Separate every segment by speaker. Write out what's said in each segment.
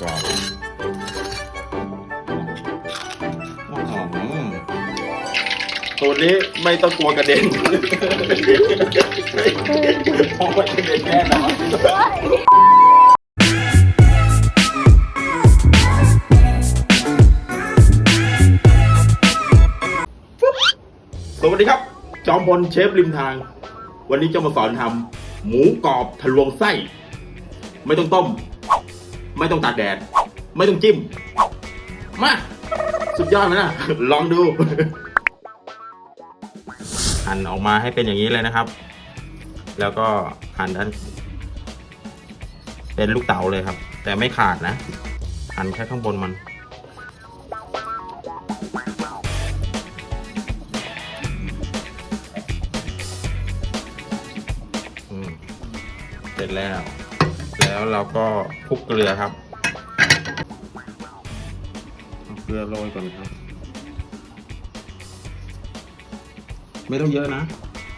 Speaker 1: กรอบอื้อหือตัวนี้ไม่ต้องกลัวกระเด็นเพราะมันกระเด็นแน่นอนสวัสดีครับ จอมพลเชฟริมทาง วันนี้จะมาสอนทำหมูกรอบทะลวงไส้ ไม่ต้องต้ม ไม่ต้องตากแดด ไม่ต้องจิ้ม มา สุดยอดไหมนะลองดูหั่นออกมาให้เป็นอย่างนี้เลยนะครับ แล้วก็หั่นด้านเป็นลูกเต๋าเลยครับ แต่ไม่ขาดนะ หั่นแค่ข้างบนมันเสร็จแล้ว แล้วเราก็คลุกเกลือครับเอาเกลือโรยก่อนครับ ไม่ต้องเยอะนะ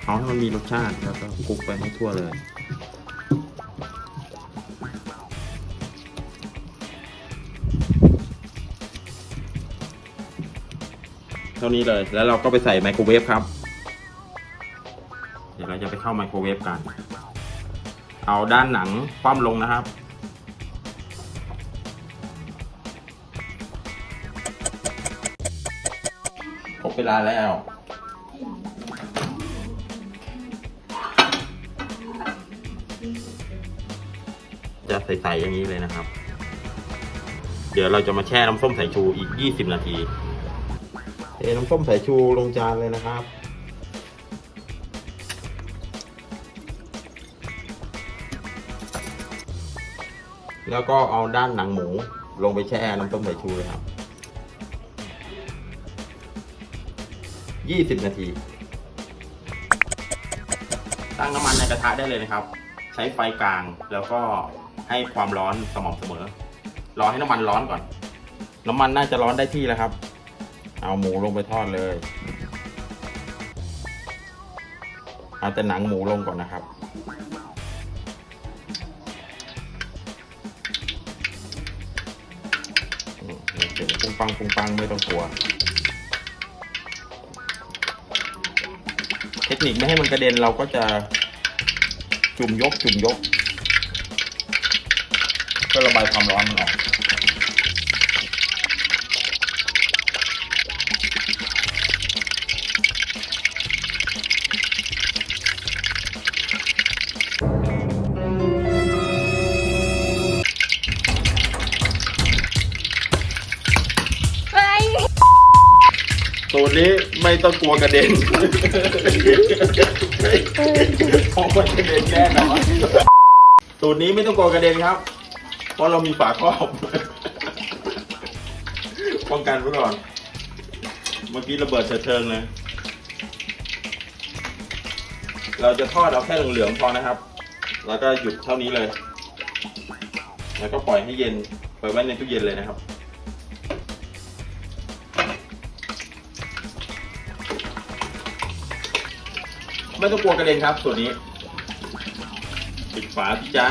Speaker 1: เอาให้มันมีรสชาติแล้วก็คลุกไปให้ทั่วเลยเท่านี้เลย แล้วเราก็ไปใส่ไมโครเวฟครับ เดี๋ยวเราจะไปเข้าไมโครเวฟกัน เอาด้านหนังคว่ำลงนะครับ ครบเวลาแล้ว จะใสๆอย่างนี้เลยนะครับ เดี๋ยวเราจะมาแช่น้ำส้มสายชูอีก 20 นาที เทน้ำส้มสายชูลงจานเลยนะครับ แล้วก็เอาด้านหนังหมู ลงไปแช่น้ำต้มสายชูเลยครับ20นาที ตั้งน้ำมันในกระทะได้เลยนะครับ ใช้ไฟกลางแล้วก็ให้ความร้อนสม่ำเสมอ รอให้น้ำมันร้อนก่อน น้ำมันน่าจะร้อนได้ที่แล้วครับ เอาหมูลงไปทอดเลย เอาแต่หนังหมูลงก่อนนะครับ สียงปุ้งปังปุ้งปังไม่ต้องกลัว เทคนิคไม่ให้มันกระเด็นเราก็จะจุ่มยกจุ่มยกเพื่อระบายความร้อนมันออก ตัวนี้ไม่ต้องกลัวกระเด็นเพราะมันกระเด็นแน่นอนตัวนี้ไม่ต้องกลัวกระเด็นครับ เพราะเรามีฝาครอบป้องกันไว้ก่อน เมื่อกี้ระเบิดเถิดเทิงเลย เราจะทอดเอาแค่เหลืองๆพอนะครับ แล้วก็หยุดเท่านี้เลย แล้วก็ปล่อยให้เย็นไปไว้ในตู้เย็นเลยนะครับ ไม่ต้องกลัวกระเด็นครับ ส่วนนี้ปิดฝาพี่จ๊ะ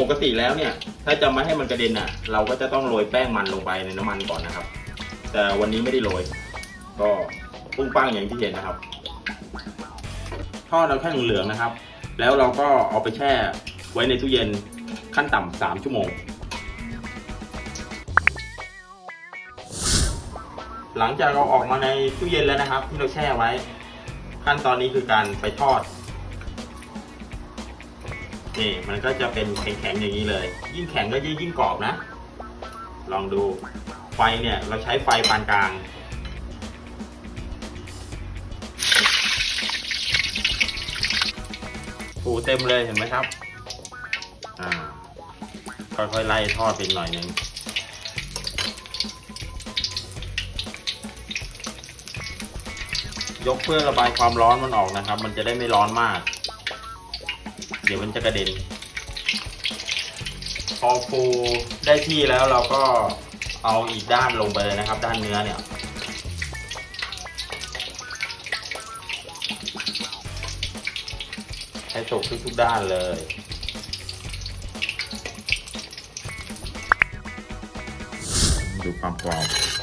Speaker 1: ปกติแล้วเนี่ย ถ้าจะไม่ให้มันกระเด็นอะ เราก็จะต้องโรยแป้งมันลงไปในน้ำมันก่อนนะครับ แต่วันนี้ไม่ได้โรย ก็ปุ้งปั้งอย่างที่เห็นนะครับทอดเราแค่เหลืองนะครับ แล้วเราก็เอาไปแช่ไว้ในตู้เย็นขั้นต่ำสามชั่วโมง หลังจากเราออกมาในตู้เย็นแล้วนะครับ ที่เราแช่ไว้ ขั้นตอนนี้คือการไปทอด นี่มันก็จะเป็นแข็งๆอย่างนี้เลย ยิ่งแข็งก็ยิ่งกรอบนะ ลองดู ไฟเนี่ยเราใช้ไฟปานกลาง ปูเต็มเลยเห็นไหมครับ อ่า ค่อยๆไล่ทอดเป็นหน่อยหนึง ยกเพื่อระบายความร้อนมันออกนะครับ มันจะได้ไม่ร้อนมาก เดี๋ยวมันจะกระเด็น พอฟูได้ที่แล้วเราก็เอาอีกด้านลงไปเลยนะครับ ด้านเนื้อเนี่ย ให้สุกทุกๆด้านเลยดูความกรอบ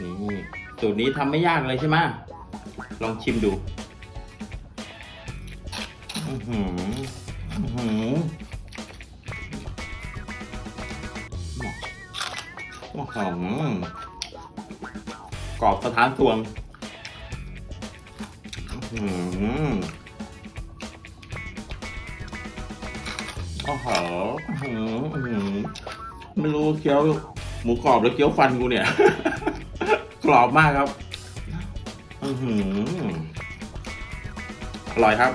Speaker 1: นี่สูตรนี้ทำไม่ยากเลยใช่ไหมลองชิมดูอือหืออือหือโอ้โหกรอบสะท้านตวงอือหือโอ้โหอื้อหืออื้อหือไม่รู้เคี้ยวหมูกรอบหรือเคี้ยวฟันกูเนี่ย รอบมากครับ อือหืออร่อยครับ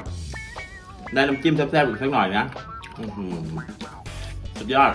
Speaker 1: ได้น้ำจิ้มแซ่บๆอีกสักหน่อยนะ อือหือสุดยอด